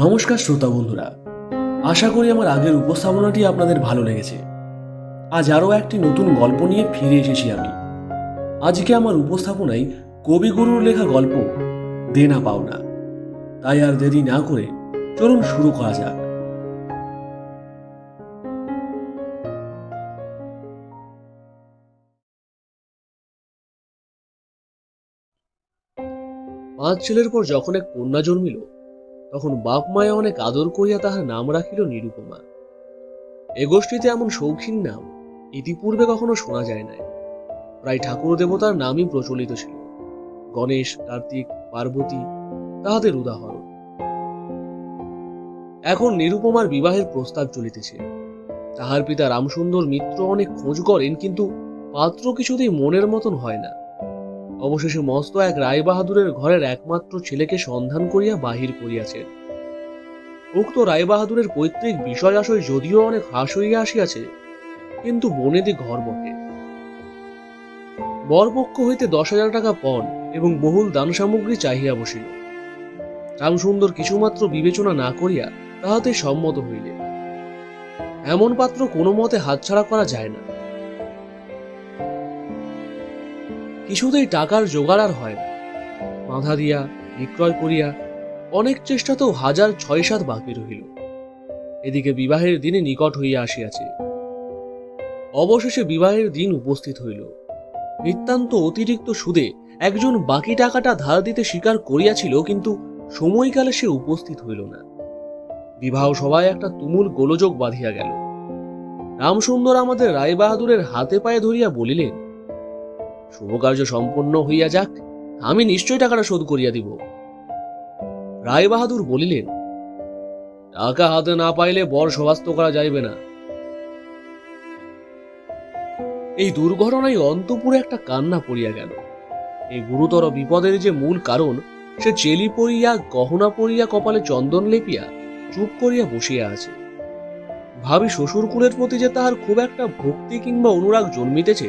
নমস্কার শ্রোতা বন্ধুরা। আশা করি আমার আগের উপস্থাপনাটি আপনাদের ভালো লেগেছে। আজ আরও একটি নতুন গল্প নিয়ে ফিরে এসেছি আমি। আজকে আমার উপস্থাপনায় কবিগুরুর লেখা গল্প, দেনা পাওনা। তাই আর দেরি না করে চলুন শুরু করা যাক। পাঁচ ছেলের পর যখন এক কন্যা জন্মিল তখন বাপ মায়া অনেক আদর করিয়া তাহার নাম রাখিল নিরুপমা। এ গোষ্ঠীতে এমন শৌখিন নাম, ইতিপূর্বে কখনো শোনা যায় নাই। প্রায় ঠাকুর দেবতার নামই প্রচলিত ছিল। গণেশ, কার্তিক, পার্বতী, তাহাদের উদাহরণ। এখন নিরুপমার বিবাহের প্রস্তাব চলিতেছে। তাহার পিতা রামসুন্দর মিত্র অনেক খোঁজ করেন, কিন্তু পাত্র কিছুতেই মনের মতন হয় না। অবশেষে মস্ত এক রায়বাহাদুরের ঘরের একমাত্র ছেলেকে সন্ধান করিয়া বাহির করিয়াছেন উক্ত রায়বাহাদুরের পৈতৃক বিষয় আশয় যদিও অনেক হ্রাস হইয়া আসিয়াছে, কিন্তু বনেদি ঘর বটে। বরপক্ষ হইতে দশ হাজার টাকা পণ এবং বহুল দান সামগ্রী চাহিয়া বসিল। রামসুন্দর কিছুমাত্র বিবেচনা না করিয়া তাহাতে সম্মত হইলে। এমন পাত্র কোনো মতে হাতছাড়া করা যায় না। কিছুতেই টাকার জোগাড় আর হয় না। বাঁধা দিয়া, বিক্রয় করিয়া অনেক চেষ্টাতেও হাজার ছয় সাত বাকি রহিল। এদিকে বিবাহের দিনে নিকট হইয়া আসিয়াছে। অবশেষে বিবাহের দিন উপস্থিত হইল। নিতান্ত অতিরিক্ত সুদে একজন বাকি টাকাটা ধার দিতে স্বীকার করিয়াছিল কিন্তু সময়কালে সে উপস্থিত হইল না। বিবাহ সভায় একটা তুমুল গোলযোগ বাঁধিয়া গেল। রামসুন্দর আমাদের রায়বাহাদুরের হাতে পায়ে ধরিয়া বলিলেন শুভকার্য সম্পন্ন হইয়া যাক, আমি নিশ্চয় টাকাটা শোধ করিয়া দিব। রায়বাহাদুর বলিলেন, টাকা হাতে না পাইলে বর সবাস্ত করা যাইবে না। এই দুর্ঘটনায় অন্তপুরে একটা কান্না পড়িয়া গেল। এই গুরুতর বিপদের যে মূল কারণ, সে চেলি পরিয়া, গহনা পরিয়া, কপালে চন্দন লেপিয়া, চুপ করিয়া বসিয়া আছে। ভাবি শ্বশুরকুলের প্রতি যে তাহার খুব একটা ভক্তি কিংবা অনুরাগ জন্মিতেছে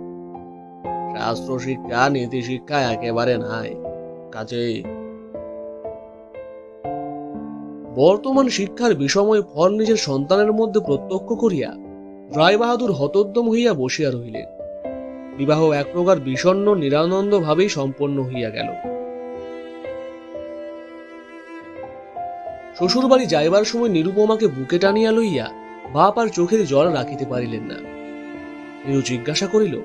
শাস্ত্র শিক্ষা, নীতি শিক্ষা একেবারে নাই। কাজেই বর্তমান শিক্ষার বিষময় ফল নিজের সন্তানের মধ্যে প্রত্যক্ষ করিয়া রায়বাহাদুর হতোদ্যম হইয়া বসিয়া রহিলেন। বিবাহ এক প্রকার বিষণ্ন নিরানন্দ ভাবেই সম্পন্ন হইয়া গেল। শ্বশুরবাড়ি যাইবার সময় নিরুপমাকে বুকে টানিয়া লইয়া বাপ আর চোখের জল রাখিতে পারিলেন না। নিরু জিজ্ঞাসা করিল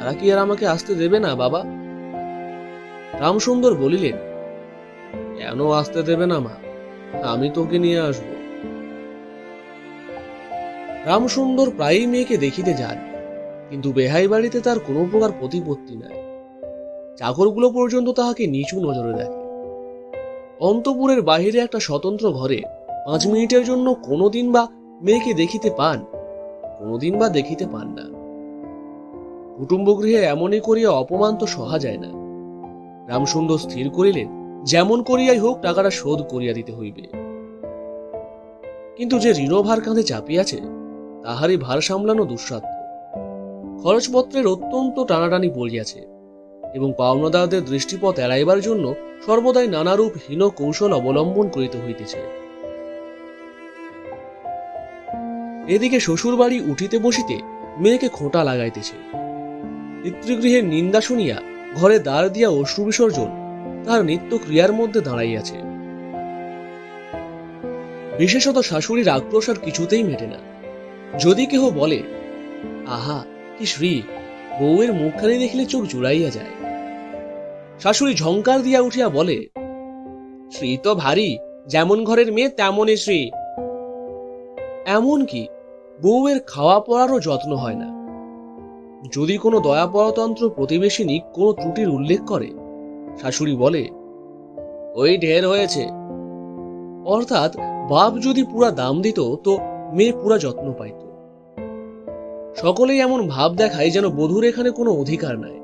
তারা কি আর আমাকে আসতে দেবে না, বাবা? রামসুন্দর বলিলেন, কেন আসতে দেবে না, মা? আমি তোকে নিয়ে আসব। রামসুন্দর প্রায়ই মেয়েকে দেখিতে যান কিন্তু বেহাই বাড়িতে তার কোনো প্রকার প্রতিপত্তি নাই। চাকরগুলো পর্যন্ত তাহাকে নিচু নজরে দেখে। অন্তপুরের বাহিরে একটা স্বতন্ত্র ঘরে পাঁচ মিনিটের জন্য কোনোদিন বা মেয়েকে দেখিতে পান, কোনোদিন বা দেখিতে পান না। কুটুম্ব গৃহে এমনই করিয়া অপমান তো সহা যায় না। রামসুন্দর স্থির করিলেন, যেমন করিয়াই হোক টাকাটা শোধ করিয়া দিতে হইবে। কিন্তু যে ঋণভার কাঁধে চাপিয়াছে, তাহারই ভার সামলানো দুঃসাধ্য। খরচপত্রের অত্যন্ত টানাটানি পড়িয়াছে এবং পাওনাদারদের দৃষ্টিপথ এড়াইবার জন্য সর্বদাই নানারূপ হীন কৌশল অবলম্বন করিতে হইতেছে। এদিকে শ্বশুরবাড়ি উঠিতে বসিতে মেয়েকে খোঁটা লাগাইতেছে। পিতৃগৃহের নিন্দা শুনিয়া ঘরে দ্বার দিয়া অশ্রু বিসর্জন তার নিত্য ক্রিয়ার মধ্যে দাঁড়াইয়াছে। বিশেষত শাশুড়ির আক্রোশ আর কিছুতেই মেটে না। যদি কেহ বলে, আহা, কি শ্রী, বউয়ের মুখখানি দেখিলে চোখ জুড়াইয়া যায়। শাশুড়ি ঝঙ্কার দিয়া উঠিয়া বলে, শ্রী তো ভারী, যেমন ঘরের মেয়ে তেমনই শ্রী। এমন কি, বউয়ের খাওয়া পড়ারও যত্ন হয় না? যদি কোনো দয়াপরতন্ত্র প্রতিবেশিনী কোনো ত্রুটির উল্লেখ করে? শাশুড়ি বলে, ওই ঢের হয়েছে। অর্থাৎ বাপ যদি পুরা দাম দিত, তো মেয়ে পুরা যত্ন পাইত। সকলেই এমন ভাব দেখায় যেন বধূর এখানে কোনো অধিকার নাই।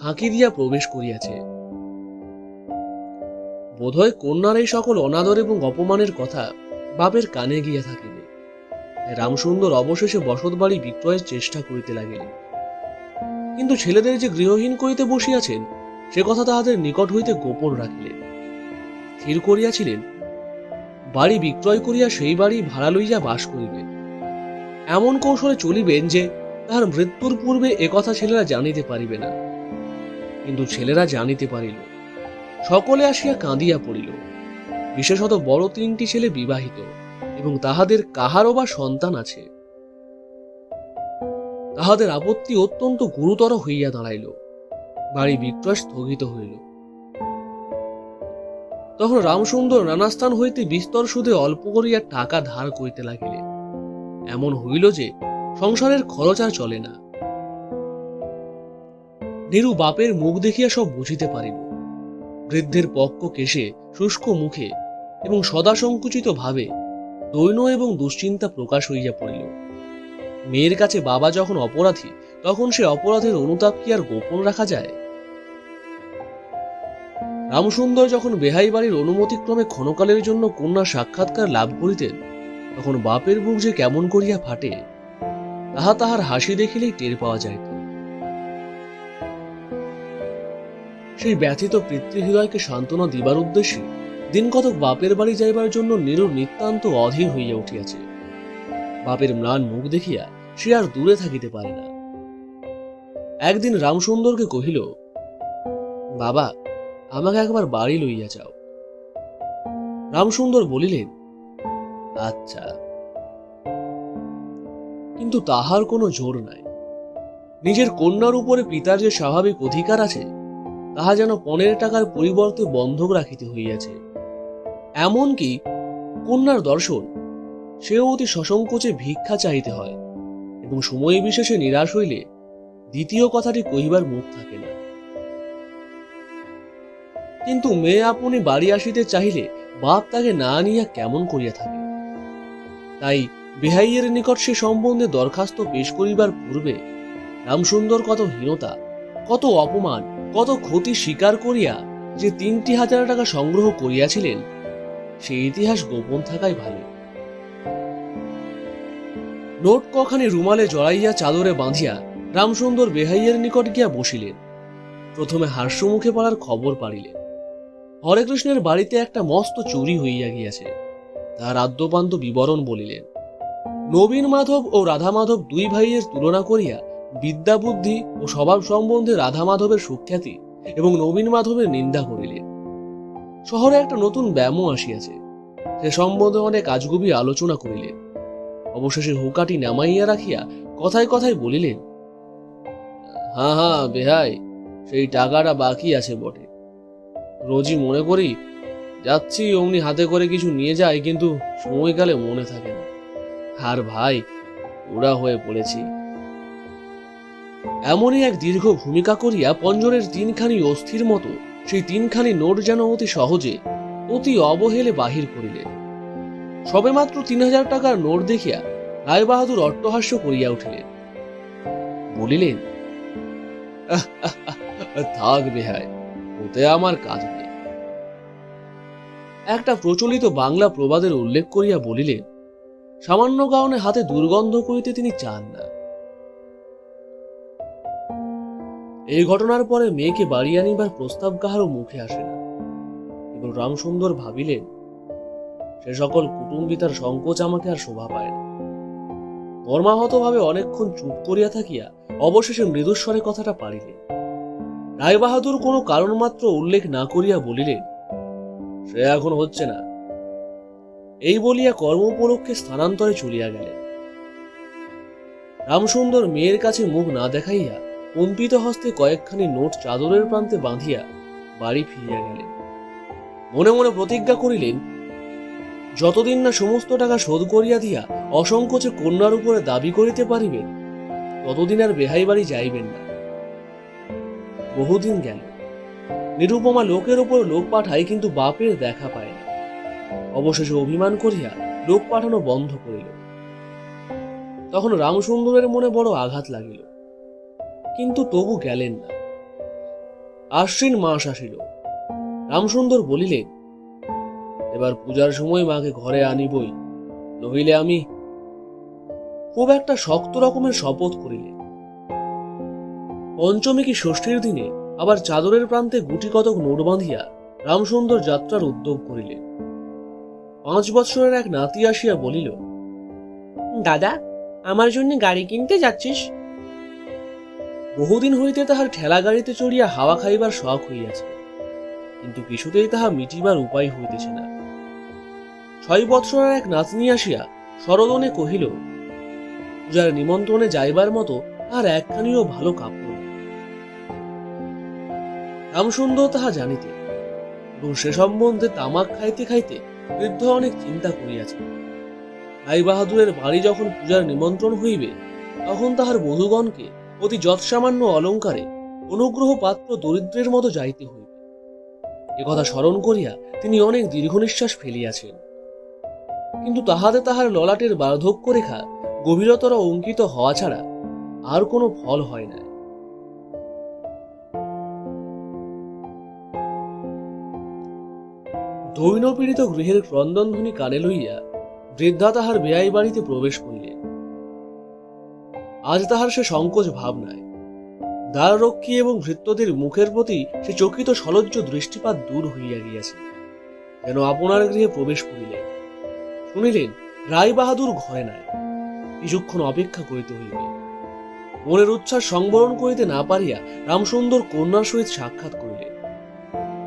ফাঁকি দিয়া প্রবেশ করিয়াছে। বোধহয় কন্যার এই সকল অনাদর এবং অপমানের কথা বাপের কানে গিয়া থাকিবে। রামসুন্দর অবশেষে বসত বাড়ি বিক্রয়ের চেষ্টা করিতে লাগিলেন। কিন্তু ছেলেদের যে গৃহহীন করিতে বসিয়াছেন, সে কথা তাহাদের নিকট হইতে গোপন রাখিলেন। স্থির করিয়াছিলেন, বাড়ি বিক্রয় করিয়া সেই বাড়ি ভাড়া লইয়া বাস করিবেন। এমন কৌশলে চলিবেন যে, তাহার মৃত্যুর পূর্বে একথা ছেলেরা জানিতে পারিবে না। কিন্তু ছেলেরা জানিতে পারিল, সকলে আসিয়া কাঁদিয়া পড়িল। বিশেষত বড় তিনটি ছেলে বিবাহিত, এবং তাহাদের কাহারও বা সন্তান আছে। তাহাদের আপত্তি অত্যন্ত গুরুতর হইয়া দাঁড়াইল। বাড়ি বিক্রয় স্থগিত হইল। তখন রামসুন্দর নানাস্থান হইতে বিস্তর সুদে অল্প করিয়া টাকা ধার করিতে লাগিলেন। এমন হইল যে, সংসারের খরচ আর চলে না। নিরু বাপের মুখ দেখিয়া সব বুঝিতে পারিল বৃদ্ধের পক্ষ কেশে, শুষ্ক মুখে এবং সদা সংকুচিত ভাবে দৈন্য এবং দুশ্চিন্তা প্রকাশ হইয়া পড়িল। মেয়ের কাছে বাবা যখন অপরাধী, তখন সে অপরাধের অনুতাপ কি আর গোপন রাখা যায়? রামসুন্দর যখন বেহাই বাড়ির অনুমতিক্রমে ক্ষণকালের জন্য কন্যা সাক্ষাৎকার লাভ করিতেন, তখন বাপের বুক যে কেমন করিয়া ফাটে, তাহা তাহার হাসি দেখিলেই টের পাওয়া যাইত সেই ব্যথিত পিতৃহৃদয়কে সান্ত্বনা দিবার উদ্দেশ্যে দিন কতক বাপের বাড়ি যাইবার জন্য নিরুর নিতান্ত অধীর হইয়া উঠিয়াছে। বাপের ম্লান মুখ দেখিয়া সে আর দূরে থাকিতে পারে না। একদিন রামসুন্দরকে কহিল, বাবা, আমাকে একবার বাড়ি লইয়া যাও। রামসুন্দর বলিলেন আচ্ছা। কিন্তু তাহার কোনো জোর নাই। নিজের কন্যার উপরে পিতার যে স্বাভাবিক অধিকার আছে, তাহা যেন পনেরো টাকার পরিবর্তে বন্ধক রাখিতে হইয়াছে। এমনকি কন্যার দর্শন সেও অতি সসংকোচে ভিক্ষা চাইতে হয় এবং সময় বিশেষে নিরাশ হইলে দ্বিতীয় কথাটি কহিবার মুখ থাকে না। কিন্তু মেয়ে আপনি বাড়ি আসিতে চাহিলে বাপ তাকে না নিয়া কেমন করিয়া থাকে? তাই বেহাইয়ের নিকট সে সম্বন্ধে দরখাস্ত পেশ করিবার পূর্বে রামসুন্দর কত হীনতা, কত অপমান, কত ক্ষতি স্বীকার করিয়া যে তিনটি হাজার টাকা সংগ্রহ করিয়াছিলেন সেই ইতিহাস গোপন থাকাই ভালো। নোট কখানি রুমালে জড়াইয়া চাদরে বাঁধিয়া রামসুন্দর বেহাইয়ের নিকট গিয়া বসিলেন। প্রথমে হাস্যমুখে পড়ার খবর পাড়িলেন হরেকৃষ্ণের বাড়িতে একটা মস্ত চুরি হইয়া গিয়াছে। তাহার আদ্যপান্ত বিবরণ বলিলেন, নবীন মাধব ও রাধা মাধব দুই ভাইয়ের তুলনা করিয়া বিদ্যা বুদ্ধি ও স্বভাব সম্বন্ধে রাধা মাধবের সুখ্যাতি এবং নবীন মাধবের নিন্দা করিলেন। শহরে একটা নতুন ব্যায়ামও আসিয়াছে। সে সম্বন্ধে অনেক আজগুবি আলোচনা করিলেন। অবশেষে হুকাটি নামাইয়া রাখিয়া কথায় কথায় বলিলেন হ্যাঁ হ্যাঁ বেহাই, সেই টাকাটা বাকি আছে বটে। রোজই মনে করি, যাচ্ছি অমনি হাতে করে কিছু নিয়ে যাই, কিন্তু সময়কালে মনে থাকে না। আর ভাই ওরা হয়ে পড়েছি। এমনই এক দীর্ঘ ভূমিকা করিয়া পঞ্জরের তিনখানি অস্থির মতো, সেই তিনখানি নোট যেন অতি সহজে, অতি অবহেলে বাহির করিলেন। সবেমাত্র তিন হাজার টাকার নোট দেখিয়া রায় বাহাদুর অট্টহাস্য করিয়া উঠিলেন। বলিলেন থাক বেহায়, ওতে আমার কাজ নেই। একটা প্রচলিত বাংলা প্রবাদের উল্লেখ করিয়া বলিলেন, সামান্য কারণে হাতে দুর্গন্ধ করিতে তিনি চান না। এই ঘটনার পরে মেয়েকে বাড়ি আনিবার প্রস্তাব কাহারও মুখে আসে না। এবং রামসুন্দর ভাবিলেন সে সকল কুটুম্বিতার সংকোচ আমাকে আর শোভা পায় না। মর্মাহতভাবে অনেকক্ষণ চুপ করিয়া থাকিয়া অবশেষে মৃদুস্বরে কথাটা পারিলেন। রায়বাহাদুর কোনো কারণ মাত্র উল্লেখ না করিয়া বলিলেন, সে এখন হচ্ছে না। এই বলিয়া কর্ম উপলক্ষে স্থানান্তরে চলিয়া গেলেন। রামসুন্দর মেয়ের কাছে মুখ না দেখাইয়া কম্পিত হস্তে কয়েকখানি নোট চাদরের প্রান্তে বাঁধিয়া বাড়ি ফিরিয়া গেলেন। মনে মনে প্রতিজ্ঞা করিলেন যতদিন না সমস্ত টাকা শোধ করিয়া দিয়া অসংকোচে কন্যার উপরে দাবি করিতে পারিবেন, ততদিন আর বেহাই বাড়ি যাইবেন না। বহুদিন গেল। নিরুপমা লোকের ওপর লোক পাঠায় কিন্তু বাপের দেখা পায় না। অবশেষে অভিমান করিয়া লোক পাঠানো বন্ধ করিল। তখন রামসুন্দরের মনে বড় আঘাত লাগিল। কিন্তু তবু গেলেন না। আশ্বিন মাস আসিল। রামসুন্দর বলিলেন এবার পূজার সময় মাকে ঘরে আনিবই নহিলে আমি খুব একটা শক্ত রকমের শপথ করিলেন পঞ্চমী কি ষষ্ঠীর দিনে আবার চাদরের প্রান্তে গুটি কতক নোট বাঁধিয়া রামসুন্দর যাত্রার উদ্যোগ করিলেন পাঁচ বৎসরের এক নাতি আসিয়া বলিল দাদা আমার জন্য গাড়ি কিনতে যাচ্ছিস? বহুদিন হইতে তাহার ঠেলা গাড়িতে চড়িয়া হাওয়া খাইবার শখ হইয়াছে কিন্তু কিছুতেই তাহা মিটিবার উপায় হইতেছে না। ছয় বৎসরের এক নাতনি আসিয়া সরদনে কহিল পূজার নিমন্ত্রণে যাইবার মতো আর একখানিও ভালো কাপড় রামসুন্দর তাহা জানিতে এবং সে সম্বন্ধে তামাক খাইতে খাইতে বৃদ্ধ অনেক চিন্তা করিয়াছে। রাই বাহাদুরের বাড়ি যখন পূজার নিমন্ত্রণ হইবে, তখন তাহার বধূগণকে অতি যৎসামান্য অলঙ্কারে অনুগ্রহ পাত্র দরিদ্রের মতো যাইতে হইবে। একথা স্মরণ করিয়া তিনি অনেক দীর্ঘ নিঃশ্বাস ফেলিয়াছেন। কিন্তু তাহাতে তাহার ললাটের বার্ধক্য রেখা গভীরতর অঙ্কিত হওয়া ছাড়া আর কোনো ফল হয় না দৈনপীড়িত গৃহের ক্রন্দনধ্বনি কানে লইয়া বৃদ্ধা তাহার বেয়াই বাড়িতে প্রবেশ করিলেন। আজ তাহার সে সংকোচ ভাব নাই। দ্বাররক্ষী এবং ভৃত্যদের মুখের প্রতি সে চকিত সলজ্জ দৃষ্টিপাত দূর হইয়া গিয়াছে। যেন আপনার গৃহে প্রবেশ করিলেন। শুনিলেন রায় বাহাদুর ঘরে নাই। কিছুক্ষণ অপেক্ষা করিতে হইবে মনের উচ্ছ্বাস সংবরণ করিতে না পারিয়া রামসুন্দর কন্যার সহিত সাক্ষাৎ করিলেন।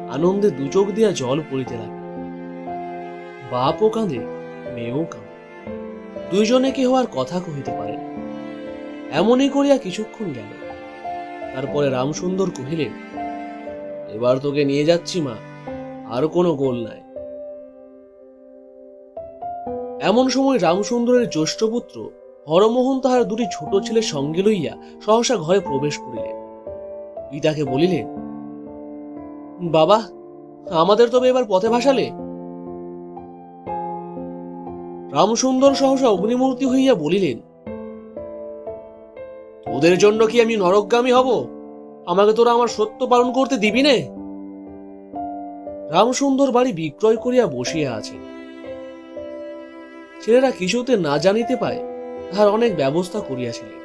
আনন্দে দুচোখ দিয়া জল পড়িতে লাগিল। বাপও কাঁদে, মেয়েও কাঁদে। দুইজনে কেহ আর কথা কহিতে পারে এমনই করিয়া কিছুক্ষণ গেল। তারপরে রামসুন্দর কহিলেন, এবার তোকে নিয়ে যাচ্ছি মা, আর কোনো গোল নাই। এমন সময় রামসুন্দরের জ্যেষ্ঠ পুত্র হরমোহন তাহার দুটি ছোট ছেলে সঙ্গে লইয়া সহসা ঘরে প্রবেশ করিলেন। পিতাকে বলিলেন, বাবা, আমাদের তবে এবার পথে ভাসালে? রামসুন্দর সহসা অগ্নিমূর্তি হইয়া বলিলেন, তোদের জন্য কি আমি নরকগামী হব? আমাকে তোরা আমার সত্য পালন করতে দিবি নে? রামসুন্দর বাড়ি বিক্রয় করিয়া বসিয়া আছে ছেলেরা কিছুতে না জানিতে পায় তাহার অনেক ব্যবস্থা করিয়াছিলেন।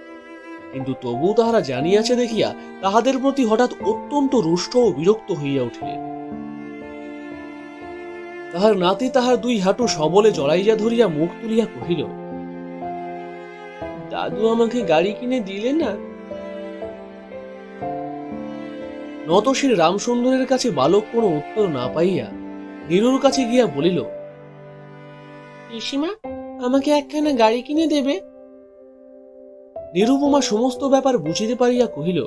কিন্তু তবু তাহারা জানিয়াছে দেখিয়া তাহাদের প্রতি হঠাৎ অত্যন্ত রুষ্ট ও বিরক্ত হইয়া উঠিলেন। তাহার নাতি তাহার দুই হাঁটু সবলে জড়াইয়া ধরিয়া মুখ তুলিয়া কহিল, দাদু আমাকে গাড়ি কিনে দিলে না? নতশির রামসুন্দরের কাছে বালক কোনো উত্তর না পাইয়া নীরুর কাছে গিয়া বলিল পিসিমা, আমাকে একখানা গাড়ি কিনে দেবে? নিরুপমা সমস্ত ব্যাপার বুঝিতে পারিয়া কহিল,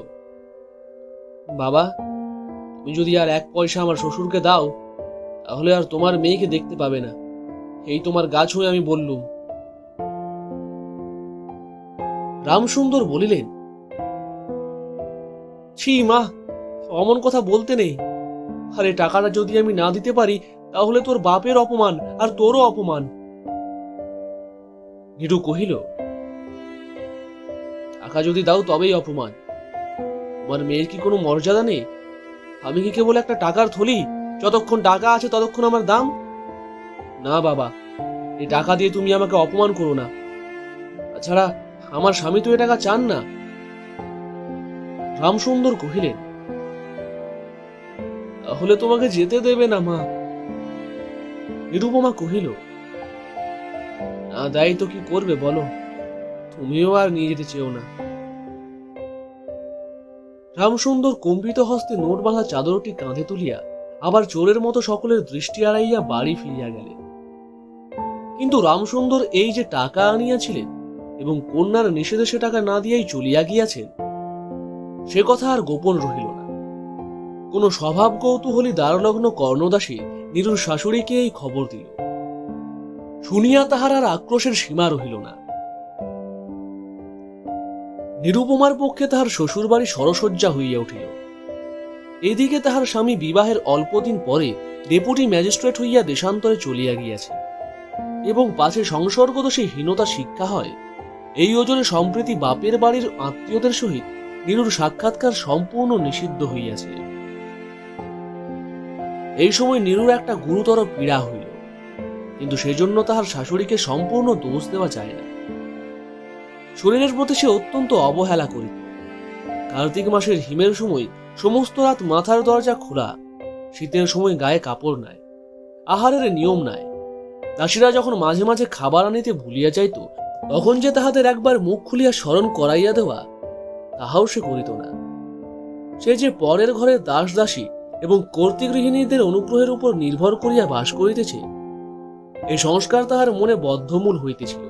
বাবা, তুমি যদি আর এক পয়সা আমার শ্বশুরকে দাও, তাহলে আর তোমার মেয়েকে দেখতে পাবে না। এই তোমার গাছ হয়ে আমি বললুম। রামসুন্দর বলিলেন, ছি মা, অমন কথা বলতে নেই। আরে টাকাটা যদি আমি না দিতে পারি, তাহলে তোর বাপের অপমান আর তোরও অপমান। নিরু কহিল টাকা যদি দাও তবেই অপমান। আমার মেয়ের কি কোনো মর্যাদা নেই? আমি কি কেবল একটা টাকার থলি? যতক্ষণ টাকা আছে ততক্ষণ আমার দাম? না বাবা, এই টাকা দিয়ে তুমি আমাকে অপমান করো না। তাছাড়া আমার স্বামী তো এ টাকা চান না। রামসুন্দর কহিলেন, তাহলে তোমাকে যেতে দেবে না মা? নিরুপমা কহিল না দায়ী তো কি করবে বলো? তুমিও আর নিয়ে যেতে চেও না। রামসুন্দর কম্পিত হস্তে নোট বাঁধা চাদরটি কাঁধে তুলিয়া আবার চোরের মতো সকলের দৃষ্টি আড়াইয়া বাড়ি ফিরিয়া গেলেন কিন্তু রামসুন্দর এই যে টাকা আনিয়াছিলেন এবং কন্যার নিষেধে সে টাকা না দিয়াই চলিয়া গিয়াছেন, সে কথা আর গোপন রহিল না। কোন স্বভাব কৌতূহলী দ্বারলগ্ন কর্ণদাসী নিরুর শাশুড়িকে এই খবর দিল। শুনিয়া তাহার আর আক্রোশের সীমা রহিল না। নিরুপমার পক্ষে তাহার শ্বশুর বাড়ি সরসজ্জা হইয়া উঠিল। এদিকে তাহার স্বামী বিবাহের অল্পদিন পরে ডেপুটি ম্যাজিস্ট্রেট হইয়া দেশান্তরে চলিয়া গিয়াছে এবং পাছে সংসর্গত সেই হীনতা শিক্ষা হয়, এই ওজনে সম্প্রতি বাপের বাড়ির আত্মীয়দের সহিত নীরুর সাক্ষাৎকার সম্পূর্ণ নিষিদ্ধ হইয়াছে। এই সময় নীরুর একটা গুরুতর পীড়া হইল। কিন্তু সেজন্য তাহার শাশুড়িকে সম্পূর্ণ দোষ দেওয়া যায় না। শরীরের প্রতি সে অত্যন্ত অবহেলা করিত। কার্তিক মাসের হিমের সময় সমস্ত রাত মাথার দরজা খোলা, শীতের সময় গায়ে কাপড় নাই, আহারের নিয়ম নাই। দাসীরা যখন মাঝে মাঝে খাবার আনিতে ভুলিয়া যাইত, তখন যে তাহাদের একবার মুখ খুলিয়া স্মরণ করাইয়া দেওয়া, তাহাও সে করিত না। সে যে পরের ঘরের দাস দাসী এবং কর্তৃগৃহিণীদের অনুগ্রহের উপর নির্ভর করিয়া বাস করিতেছে এই সংস্কার তাহার মনে বদ্ধমূল হইতেছিল।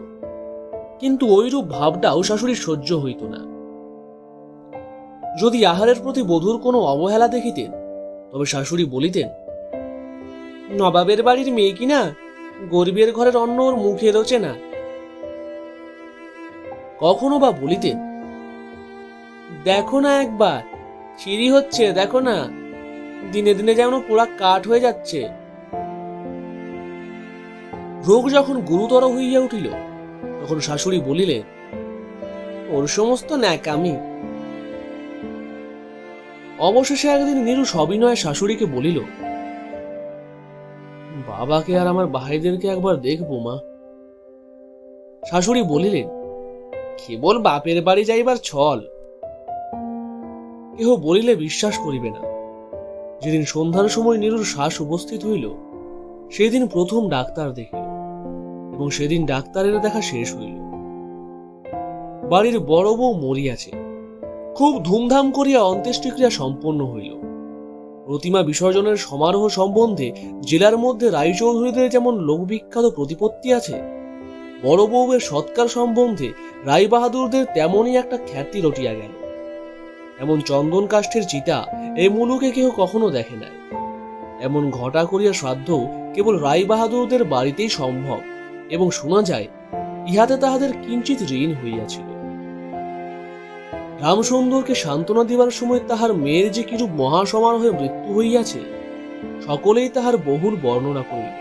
কিন্তু ঐরূপ ভাবটাও শাশুড়ির সহ্য হইত না। যদি আহারের প্রতি বধূর কোনো অবহেলা দেখিতেন, তবে শাশুড়ি বলিতেন, নবাবের বাড়ির মেয়ে কিনা গরিবের ঘরের অন্ন ওর মুখে রোচে না। কখনো বা বলিতেন, দেখো না একবার, সিঁড়ি হচ্ছে, দেখো না। দিনে দিনে যেমন পোড়া কাঠ হয়ে যাচ্ছে। রোগ যখন গুরুতর হইয়া উঠিল, তখন শাশুড়ি বলিলে ওর সমস্ত ন্যাকামি অবশেষে একদিন নীরু সবিনয় শাশুড়িকে বলিল, বাবাকে আর আমার ভাইদেরকে একবার দেখব, মা। শাশুড়ি বলিলেন, কেবল বাপের বাড়ি যাইবার ছল। কেহ বলিলে বিশ্বাস করিবে না। যেদিন সন্ধ্যার সময় নীরুর শ্বাস উপস্থিত হইল, সেদিন প্রথম ডাক্তার দেখিল। এবং সেদিন ডাক্তারের দেখা শেষ হইল। বাড়ির বড় বউ মরিয়াছে। খুব ধুমধাম করিয়া অন্ত্যেষ্টিক্রিয়া সম্পন্ন হইল। প্রতিমা বিসর্জনের সমারোহ সম্বন্ধে জেলার মধ্যে রায়চৌধুরীদের যেমন লোকবিখ্যাত প্রতিপত্তি আছে, বড় বউয়ের সৎকার সম্বন্ধে রায় বাহাদুরদের তেমনই একটা খ্যাতি রটিয়া গেল। এমন চন্দন কাষ্ঠের চিতা এই মুলুকে কেহ কখনো দেখে নাই। এমন ঘটা করিয়া শ্রাদ্ধ কেবল রায় বাহাদুরদের বাড়িতেই সম্ভব। এবং শোনা যায়, ইহাতে তাহাদের কিঞ্চিত ঋণ হইয়াছিল। রামসুন্দরকে সান্ত্বনা দিবার সময় তাহার মেয়ের যে কিরূপ মহাসমারোহে মৃত্যু হইয়াছে, সকলেই তাহার বহুল বর্ণনা করিল।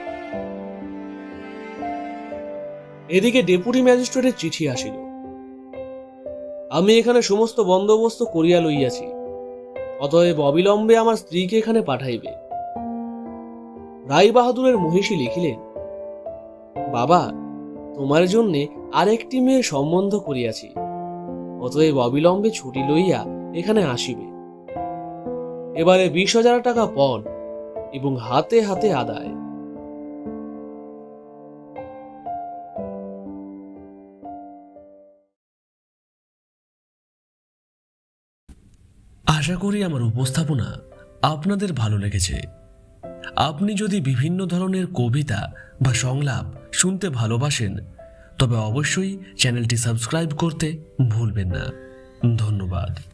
এদিকে ডেপুটি ম্যাজিস্ট্রেটের চিঠি আসিল। আমি এখানে সমস্ত বন্দোবস্ত করিয়া লইয়াছি, অতএব অবিলম্বে আমার স্ত্রীকে এখানে পাঠাইবে। রায় বাহাদুরের মহিষী লিখিলেন বাবা, তোমার জন্যে আরেকটি মেয়ের সম্বন্ধ করিয়াছি। অতএব অবিলম্বে ছুটি লইয়া এখানে আসিবে। এবারে বিশ হাজার টাকা পণ এবং হাতে হাতে আদায়। আশা করি আমার উপস্থাপনা আপনাদের ভালো লেগেছে। আপনি যদি বিভিন্ন ধরনের কবিতা বা সংলাপ শুনতে ভালোবাসেন, তবে অবশ্যই চ্যানেলটি সাবস্ক্রাইব করতে ভুলবেন না। ধন্যবাদ।